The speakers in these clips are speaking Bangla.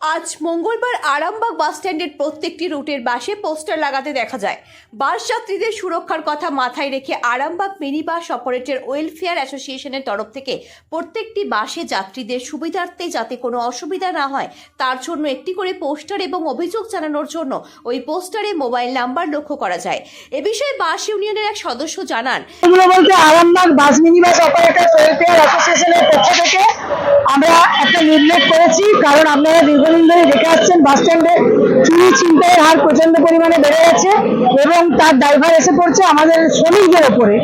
আজ মঙ্গলবার আরামবাগ বাস স্ট্যান্ডের প্রত্যেকটি রুটের বাসে পোস্টার লাগাতে দেখা যায়। বাস যাত্রীদের সুরক্ষার কথা মাথায় রেখে Arambagh mini bus operator welfare অ্যাসোসিয়েশনের তরফ থেকে প্রত্যেকটি বাসে যাত্রীদের সুবিধার্থে যাতে কোনো অসুবিধা না হয়, তার জন্য একটি করে পোস্টার এবং অভিযোগ জানানোর জন্য ওই পোস্টারে মোবাইল নাম্বার লক্ষ্য করা যায়। এ বিষয়ে বাস ইউনিয়নের এক সদস্য জানান Arambagh bus minibus operator welfare অ্যাসোসিয়েশনের পক্ষ থেকে আমরা নির্ণয় করেছি, কারণ আপনারা দীর্ঘদিন ধরে দেখে আসছেন বাস স্ট্যান্ডে চুরি, ছিনতাইয়ের হার প্রচণ্ড পরিমাণে বেড়ে গেছে এবং তার ড্রাইভার এসে পড়ছে আমাদের শ্রমিকদের ওপরে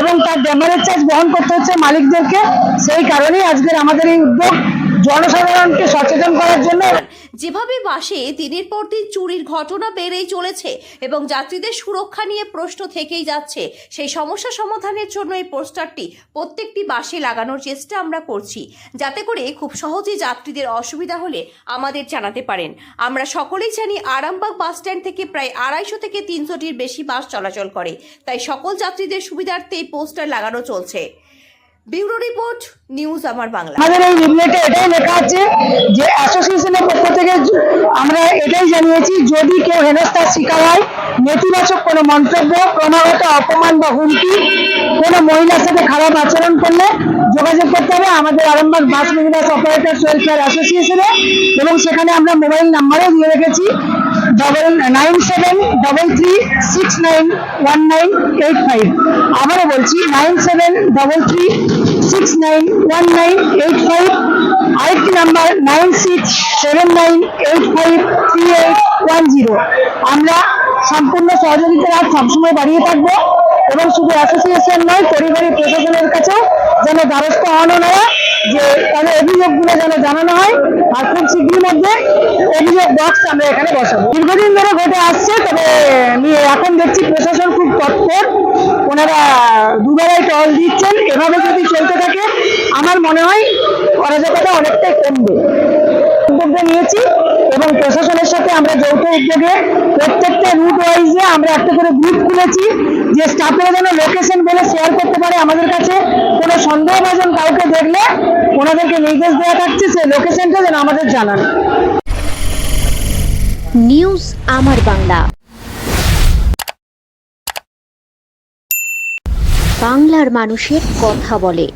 এবং তার ড্যামারেজ চার্জ বহন করতে হচ্ছে মালিকদেরকে। সেই কারণেই আজকের আমাদের এই উদ্যোগ জনসাধারণকে সচেতন করার জন্য যেভাবে বাসে দিনের পর দিন চুরির ঘটনা বেড়েই চলেছে এবং যাত্রীদের সুরক্ষা নিয়ে প্রশ্ন থেকেই যাচ্ছে, সেই সমস্যা সমাধানের জন্য এই পোস্টারটি প্রত্যেকটি বাসে লাগানোর চেষ্টা আমরা করছি। যাতে করে খুব সহজে যাত্রীদের অসুবিধা হলে আমাদের জানাতে পারেন। আমরা সকলেই জানি আরামবাগ বাস স্ট্যান্ড থেকে প্রায় আড়াইশো থেকে তিনশোটির বেশি বাস চলাচল করে। তাই সকল যাত্রীদের সুবিধার্থে এই পোস্টার লাগানো চলছে। ব্যুরো রিপোর্ট, নিউজ আমার বাংলা। আমাদের এই এটাই লেখা আছে যে অ্যাসোসিয়েশনের পক্ষ থেকে আমরা এটাই জানিয়েছি, যদি কেউ হেনস্থার শিকার হয়, নেতিবাচক কোনো মন্তব্য, ক্রমাগত অপমান বা হুমকি, কোনো মহিলার সাথে খারাপ আচরণ করলে যোগাযোগ করতে হবে আমাদের Arambagh bus minibus operators welfare অ্যাসোসিয়েশনে এবং সেখানে আমরা মোবাইল নাম্বারও দিয়ে রেখেছি। Double nine seven double three six nine one nine eight five আবারও বলছি nine seven double three six nine one nine eight five আরেকটি number nine six seven nine eight five three eight one zero আমরা সম্পূর্ণ সহযোগিতার হাত সবসময় বাড়িয়ে থাকব এবং শুধু অ্যাসোসিয়েশন নয় পরিবারী প্রশাসনের কাছেও যেন দ্বারস্থ হন ওনারা। যে তাদের অভিযোগগুলো যেন জানানো হয়, আর খুব শীঘ্রই মধ্যে অভিযোগ বক্স আমরা এখানে বসাবো। দীর্ঘদিন ধরে ঘটে আসছে, তবে এখন দেখছি প্রশাসন খুব তৎপর ওনারা দুবেলায় টল দিচ্ছেন, এভাবে যদি চলতে থাকে, আমার মনে হয় অরাজকতা অনেকটাই কমবে। উদ্যোগটা নিয়েছি এবং প্রশাসনের সাথে আমরা যৌথ উদ্যোগে যে যেন লোকেশন শেয়ার করতে পারে সন্দেহভাজন কাউকে দেখলে দেওয়া লোকেশনটা যেন আমাদের জানান। নিউজ আমার বাংলা বাংলার মানুষের কথা বলে।